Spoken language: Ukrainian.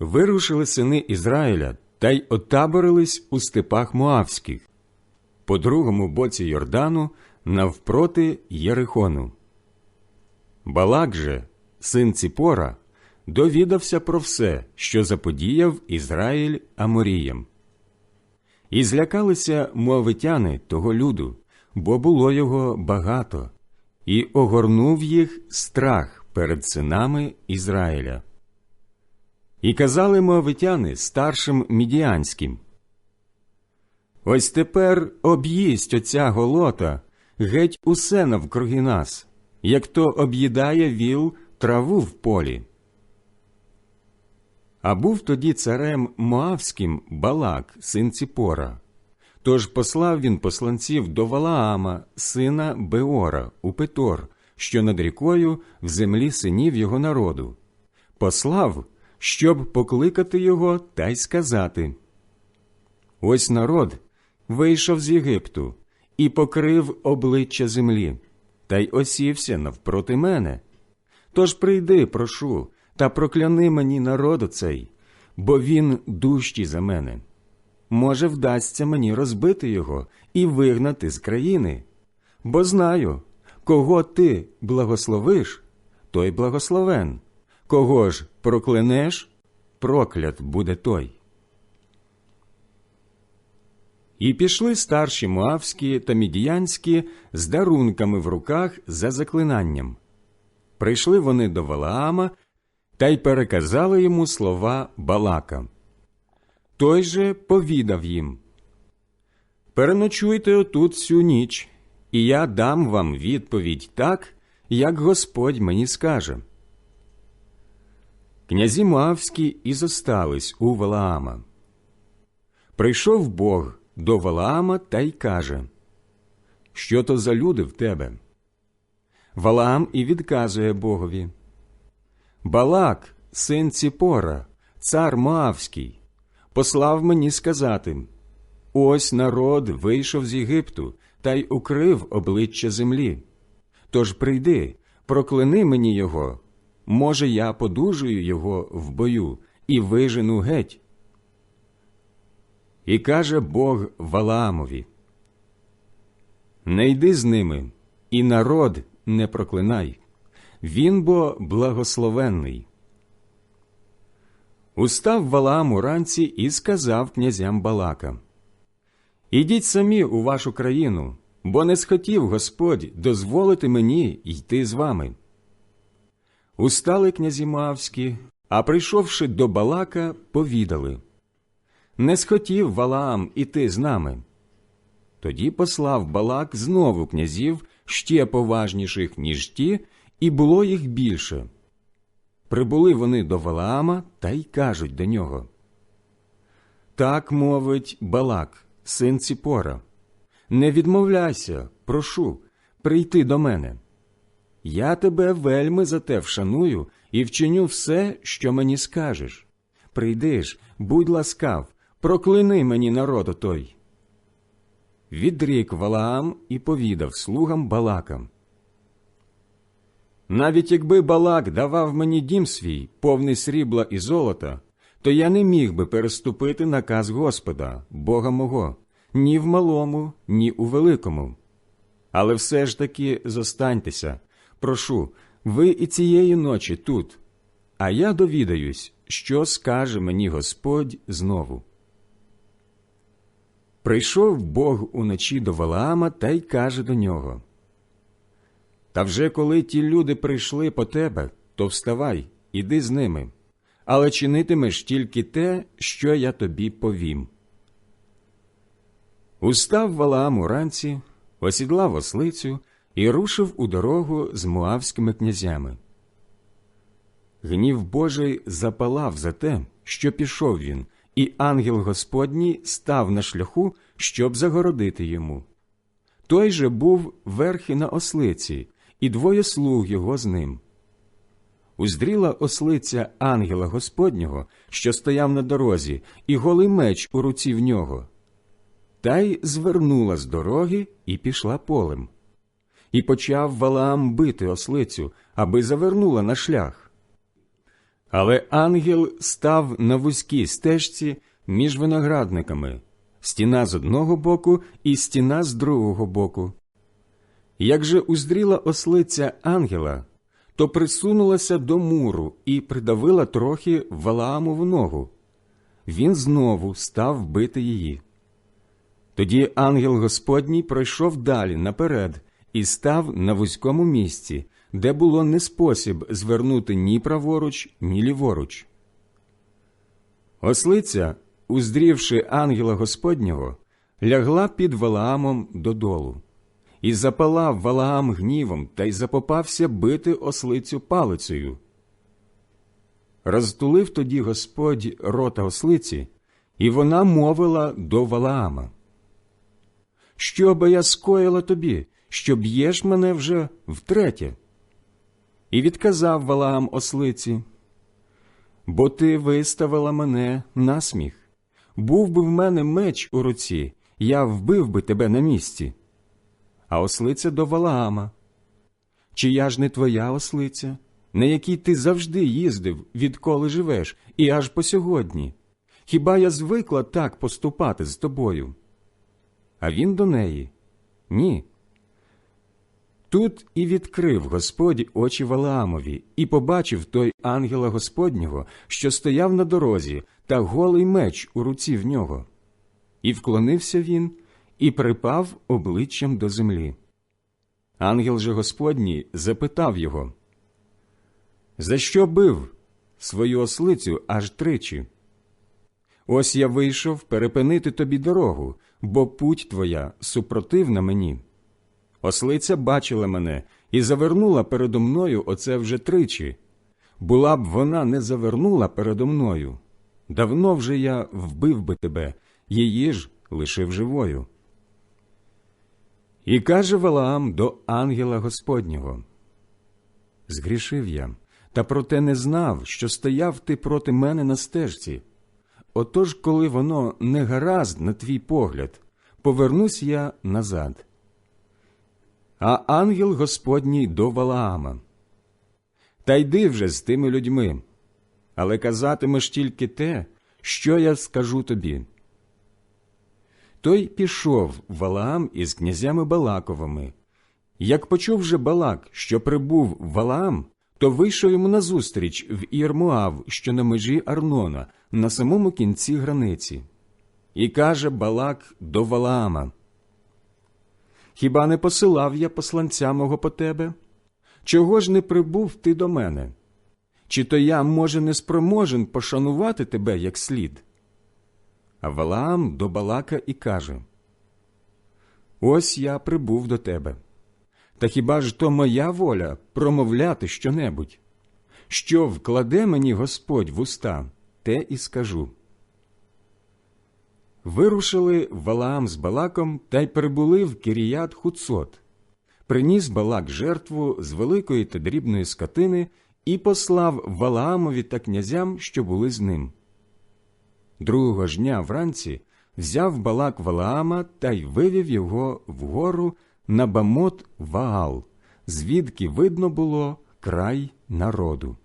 Вирушили сини Ізраїля та й отаборились у степах Моавських, по другому боці Йордану, навпроти Єрихону. Балак же, син Ціпора, довідався про все, що заподіяв Ізраїль Аморіям. І злякалися муавитяни того люду, бо було його багато, і огорнув їх страх перед синами Ізраїля. І казали муавитяни старшим мідіанським. Ось тепер об'їсть оця голота геть усе навкруги нас, як то об'їдає віл траву в полі. А був тоді царем Моавським Балак, син Ціпора. Тож послав він посланців до Валаама, сина Беора, у Петор, що над рікою в землі синів його народу. Послав, щоб покликати його та й сказати Ось народ вийшов з Єгипту і покрив обличчя землі, та й осівся навпроти мене. Тож прийди, прошу, та прокляни мені народу цей, бо він дужчий за мене. Може, вдасться мені розбити його і вигнати з країни, бо знаю, кого ти благословиш, той благословен, кого ж проклянеш, проклят буде той. І пішли старші муавські та мідіянські з дарунками в руках за заклинанням. Прийшли вони до Валаама та й переказали йому слова Балака. Той же повідав їм Переночуйте отут всю ніч, і я дам вам відповідь так, як Господь мені скаже. Князі Муавські і зостались у Валаама. Прийшов Бог до Валаама та й каже Що то за люди в тебе? Валаам і відказує Богові Балак, син Ціпора, цар Моавський, послав мені сказати Ось народ вийшов з Єгипту та й укрив обличчя землі. Тож прийди, прокляни мені його. Може, я подужую його в бою і вижену геть. І каже Бог Валаамові Не йди з ними, і народ не проклинай. Він бо благословенний. Устав Валаам уранці і сказав князям Балака Ідіть самі у вашу країну, бо не схотів Господь дозволити мені йти з вами. Устали князі Мавські, а прийшовши до Балака, повідали Не схотів Валаам іти з нами. Тоді послав Балак знову князів ще поважніших, ніж ті, і було їх більше. Прибули вони до Валаама та й кажуть до нього. Так мовить Балак, син Ціпора. Не відмовляйся, прошу, прийти до мене. Я тебе вельми за те вшаную і вчиню все, що мені скажеш. Прийди ж, будь ласкав, проклини мені народу той. Відрік Валаам і повідав слугам Балакам. Навіть якби Балак давав мені дім свій, повний срібла і золота, то я не міг би переступити наказ Господа, Бога мого, ні в малому, ні у великому. Але все ж таки зостаньтеся, прошу, ви і цієї ночі тут, а я довідаюсь, що скаже мені Господь знову. Прийшов Бог уночі до Валаама та й каже до нього Та вже коли ті люди прийшли по тебе, то вставай, іди з ними, але чинитимеш тільки те, що я тобі повім. Устав Валаам уранці, осідлав ослицю і рушив у дорогу з муавськими князями. Гнів Божий запалав за те, що пішов він, і ангел Господній став на шляху, щоб загородити йому. Той же був верхи на ослиці, і двоє слуг його з ним. Уздріла ослиця ангела Господнього, що стояв на дорозі, і голий меч у руці в нього. Та й звернула з дороги і пішла полем. І почав Валаам бити ослицю, аби завернула на шлях. Але ангел став на вузькій стежці між виноградниками, стіна з одного боку і стіна з другого боку. Як же уздріла ослиця ангела, то присунулася до муру і придавила трохи Валаамову ногу. Він знову став бити її. Тоді ангел Господній пройшов далі наперед і став на вузькому місці, де було не спосіб звернути ні праворуч, ні ліворуч. Ослиця, уздрівши ангела Господнього, лягла під Валаамом додолу. І запалав Валаам гнівом та й запопався бити ослицю палицею. Розтулив тоді Господь рота ослиці, і вона мовила до Валаама. Що би я скоїла тобі, що б'єш мене вже втретє? І відказав Валаам ослиці, бо ти виставила мене на сміх. Був би в мене меч у руці, я вбив би тебе на місці. А ослиця до Валаама. Чи я ж не твоя ослиця, на якій ти завжди їздив, відколи живеш, і аж по сьогодні? Хіба я звикла так поступати з тобою? А він до неї ні. Тут і відкрив Господь очі Валаамові, і побачив той ангела Господнього, що стояв на дорозі, та голий меч у руці в нього. І вклонився він, і припав обличчям до землі. Ангел же Господній запитав його, За що бив свою ослицю аж тричі? Ось я вийшов перепинити тобі дорогу, бо путь твоя супротивна мені. Ослиця бачила мене і завернула передо мною оце вже тричі. Була б вона не завернула передо мною. Давно вже я вбив би тебе, її ж лишив живою. І каже Валаам до ангела Господнього Згрішив я, та проте не знав, що стояв ти проти мене на стежці. Отож, коли воно не гаразд на твій погляд, повернусь я назад. А ангел Господній до Валаама. Та йди вже з тими людьми, але казатимеш тільки те, що я скажу тобі. Той пішов Валаам із князями Балаковими. Як почув же Балак, що прибув Валаам, то вийшов йому назустріч в Ірмуав, що на межі Арнона, на самому кінці границі. І каже Балак до Валаама, Хіба не посилав я посланця мого по тебе? Чого ж не прибув ти до мене? Чи то я, може, не спроможен пошанувати тебе як слід? А Валаам до Балака і каже Ось я прибув до тебе. Та хіба ж то моя воля промовляти щонебудь? Що вкладе мені Господь в уста, те і скажу. Вирушили Валаам з Балаком та й прибули в Кіріят Хуцот. Приніс Балак жертву з великої та дрібної скотини і послав Валаамові та князям, що були з ним. Другого ж дня вранці взяв Балак Валаама та й вивів його вгору на Бамот Ваал, звідки видно було край народу.